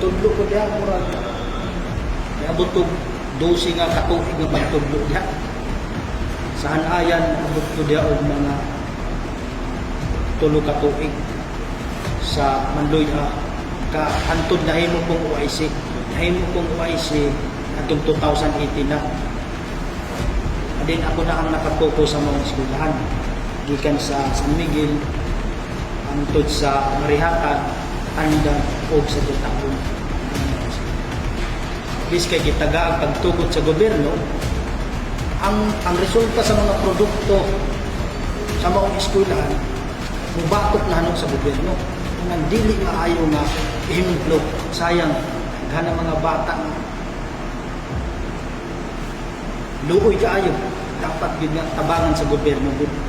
diha murag Abot to 12 nga katuig nga pagtudlo diha. Saan ayan abot diha og mga tulo ka tuig sa Manloy ah, ka hantod na himo pong OIC. Nahimo pong OIC atong 2018 na. Adin ako na ang nakapokus sa mga eskwelahan. Gikan sa San Miguel, antod sa Marihatan, Anda, o sa Tutapon. Bis kay gitaga ang pagtugot sa gobyerno, ang ang resulta sa mga produkto sa mga eskwelahan, mubatok na hanong sa gobyerno. Nang dili maayo nga ihimplo, sayang, gana mga bata. Luoy kaayo dapat yun nga tabangan sa gobyerno. gud